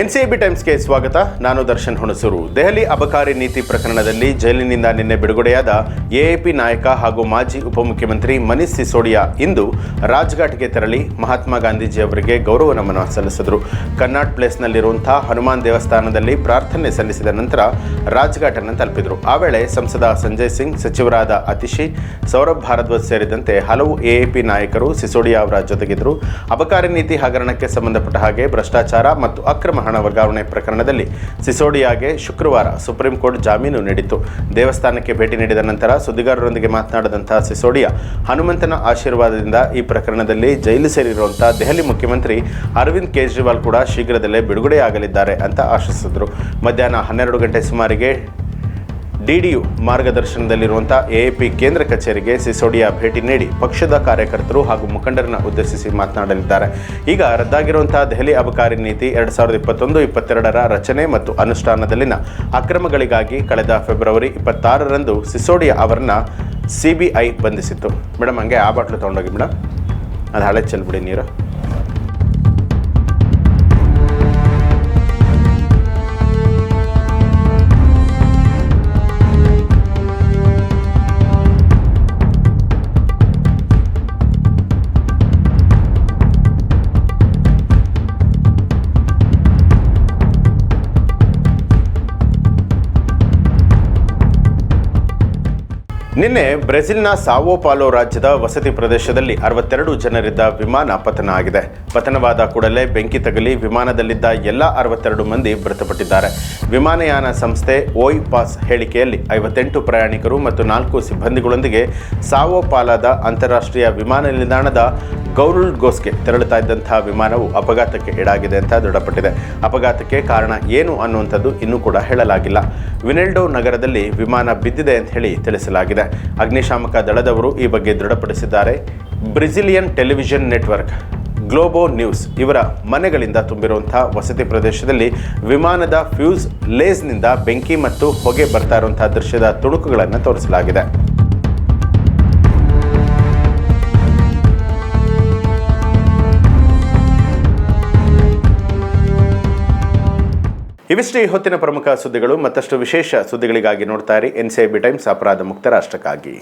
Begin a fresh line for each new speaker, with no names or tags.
NCIB ಟೈಮ್ಸ್ಗೆ ಸ್ವಾಗತ. ನಾನು ದರ್ಶನ್ ಹುಣಸೂರು. ದೆಹಲಿ ಅಬಕಾರಿ ನೀತಿ ಪ್ರಕರಣದಲ್ಲಿ ಜೈಲಿನಿಂದ ನಿನ್ನೆ ಬಿಡುಗಡೆಯಾದ ಎಎಪಿ ನಾಯಕ ಹಾಗೂ ಮಾಜಿ ಉಪಮುಖ್ಯಮಂತ್ರಿ ಮನೀಶ್ ಸಿಸೋಡಿಯಾ ಇಂದು ರಾಜ್ಘಾಟ್ಗೆ ತೆರಳಿ ಮಹಾತ್ಮ ಗಾಂಧೀಜಿ ಅವರಿಗೆ ಗೌರವ ನಮನ ಸಲ್ಲಿಸಿದರು. ಕನ್ನಾಟ್ ಪ್ಲೇಸ್ನಲ್ಲಿರುವಂತಹ ಹನುಮಾನ್ ದೇವಸ್ಥಾನದಲ್ಲಿ ಪ್ರಾರ್ಥನೆ ಸಲ್ಲಿಸಿದ ನಂತರ ರಾಜ್ಘಾಟ್ ಅನ್ನು ತಲುಪಿದರು. ಆ ವೇಳೆ ಸಂಸದ ಸಂಜಯ್ ಸಿಂಗ್, ಸಚಿವರಾದ ಅತಿಶಿ, ಸೌರಭ್ ಭಾರದ್ವಾಜ್ ಸೇರಿದಂತೆ ಹಲವು ಎಎಪಿ ನಾಯಕರು ಸಿಸೋಡಿಯಾ ಅವರ ಜೊತೆಗಿದ್ದರು. ಅಬಕಾರಿ ನೀತಿ ಹಗರಣಕ್ಕೆ ಸಂಬಂಧಪಟ್ಟ ಹಾಗೆ ಭ್ರಷ್ಟಾಚಾರ ಮತ್ತು ಅಕ್ರಮ ಹಣ ವರ್ಗಾವಣೆ ಪ್ರಕರಣದಲ್ಲಿ ಸಿಸೋಡಿಯಾಗೆ ಶುಕ್ರವಾರ ಸುಪ್ರೀಂ ಕೋರ್ಟ್ ಜಾಮೀನು ನೀಡಿತ್ತು. ದೇವಸ್ಥಾನಕ್ಕೆ ಭೇಟಿ ನೀಡಿದ ನಂತರ ಸುದ್ದಿಗಾರರೊಂದಿಗೆ ಮಾತನಾಡಿದಂತಹ ಸಿಸೋಡಿಯಾ, ಹನುಮಂತನ ಆಶೀರ್ವಾದದಿಂದ ಈ ಪ್ರಕರಣದಲ್ಲಿ ಜೈಲು ಸೇರಿರುವಂತಹ ದೆಹಲಿ ಮುಖ್ಯಮಂತ್ರಿ ಅರವಿಂದ್ ಕೇಜ್ರಿವಾಲ್ ಕೂಡ ಶೀಘ್ರದಲ್ಲೇ ಬಿಡುಗಡೆಯಾಗಲಿದ್ದಾರೆ ಅಂತ ಆಶಿಸಿದರು. ಮಧ್ಯಾಹ್ನ ಹನ್ನೆರಡು ಗಂಟೆ ಸುಮಾರಿಗೆ ಡಿಡಿಯು ಮಾರ್ಗದರ್ಶನದಲ್ಲಿರುವಂಥ ಎಎಪಿ ಕೇಂದ್ರ ಕಚೇರಿಗೆ ಸಿಸೋಡಿಯಾ ಭೇಟಿ ನೀಡಿ ಪಕ್ಷದ ಕಾರ್ಯಕರ್ತರು ಹಾಗೂ ಮುಖಂಡರನ್ನ ಉದ್ದೇಶಿಸಿ ಮಾತನಾಡಲಿದ್ದಾರೆ. ಈಗ ರದ್ದಾಗಿರುವಂತಹ ದೆಹಲಿ ಅಬಕಾರಿ ನೀತಿ ಎರಡು ಸಾವಿರದ ಇಪ್ಪತ್ತೊಂದು, ಇಪ್ಪತ್ತೆರಡರ ರಚನೆ ಮತ್ತು ಅನುಷ್ಠಾನದಲ್ಲಿನ ಅಕ್ರಮಗಳಿಗಾಗಿ ಕಳೆದ ಫೆಬ್ರವರಿ ಇಪ್ಪತ್ತಾರರಂದು ಸಿಸೋಡಿಯಾ ಅವರನ್ನ ಸಿ ಬಿ ಐ ಬಂಧಿಸಿತ್ತು. ಮೇಡಮ್ ಹಂಗೆ ಆ ಬಾಟ್ಲು ತೊಗೊಂಡೋಗಿ ಮೇಡಮ್ ಅದು ಹಳೆ ಚೆಲ್ಬಿಡಿ ನೀರು. ನಿನ್ನೆ ಬ್ರೆಜಿಲ್ನ ಸಾವೋ ಪಾಲೋ ರಾಜ್ಯದ ವಸತಿ ಪ್ರದೇಶದಲ್ಲಿ ಅರವತ್ತೆರಡು ಜನರಿದ್ದ ವಿಮಾನ ಪತನ ಆಗಿದೆ. ಪತನವಾದ ಕೂಡಲೇ ಬೆಂಕಿ ತಗಲಿ ವಿಮಾನದಲ್ಲಿದ್ದ ಎಲ್ಲ ಅರವತ್ತೆರಡು ಮಂದಿ ಮೃತಪಟ್ಟಿದ್ದಾರೆ. ವಿಮಾನಯಾನ ಸಂಸ್ಥೆ ಓಯ್ ಪಾಸ್ ಹೇಳಿಕೆಯಲ್ಲಿ ಐವತ್ತೆಂಟು ಪ್ರಯಾಣಿಕರು ಮತ್ತು ನಾಲ್ಕು ಸಿಬ್ಬಂದಿಗಳೊಂದಿಗೆ ಸಾವೋ ಪಾಲಾದ ಅಂತಾರಾಷ್ಟ್ರೀಯ ವಿಮಾನ ನಿಲ್ದಾಣದ ಗೌರುಲ್ ಗೋಸ್ಗೆ ತೆರಳುತ್ತಾ ಇದ್ದಂತಹ ವಿಮಾನವು ಅಪಘಾತಕ್ಕೆ ಈಡಾಗಿದೆ ಅಂತ ದೃಢಪಟ್ಟಿದೆ. ಅಪಘಾತಕ್ಕೆ ಕಾರಣ ಏನು ಅನ್ನುವಂಥದ್ದು ಇನ್ನೂ ಕೂಡ ಹೇಳಲಾಗಿಲ್ಲ. ವಿನೆಲ್ಡೋ ನಗರದಲ್ಲಿ ವಿಮಾನ ಬಿದ್ದಿದೆ ಅಂತ ಹೇಳಿ ತಿಳಿಸಲಾಗಿದೆ. ಅಗ್ನಿಶಾಮಕ ದಳದವರು ಈ ಬಗ್ಗೆ ದೃಢಪಡಿಸಿದ್ದಾರೆ. Brazilian television network, Globo news ಇವರ ಮನೆಗಳಿಂದ ತುಂಬಿರುವಂತಹ ವಸತಿ ಪ್ರದೇಶದಲ್ಲಿ ವಿಮಾನದ ಫ್ಯೂಸ್ ಲೇಸ್ನಿಂದ ಬೆಂಕಿ ಮತ್ತು ಹೊಗೆ ಬರ್ತಾ ಇರುವಂತಹ ದೃಶ್ಯದ ತುಣುಕುಗಳನ್ನು ತೋರಿಸಲಾಗಿದೆ. ಇವಿಷ್ಟೇ ಹೊತ್ತಿನ ಪ್ರಮುಖ ಸುದ್ದಿಗಳು ಮತ್ತಷ್ಟು ವಿಶೇಷ ಸುದ್ದಿಗಳಿಗಾಗಿ ನೋಡ್ತಾ ಇರಿ. ಎನ್ ಬಿ ಟೈಮ್ಸ್ ಅಪರಾಧ ಮುಕ್ತ ರಾಷ್ಟ್ರಕ್ಕಾಗಿ.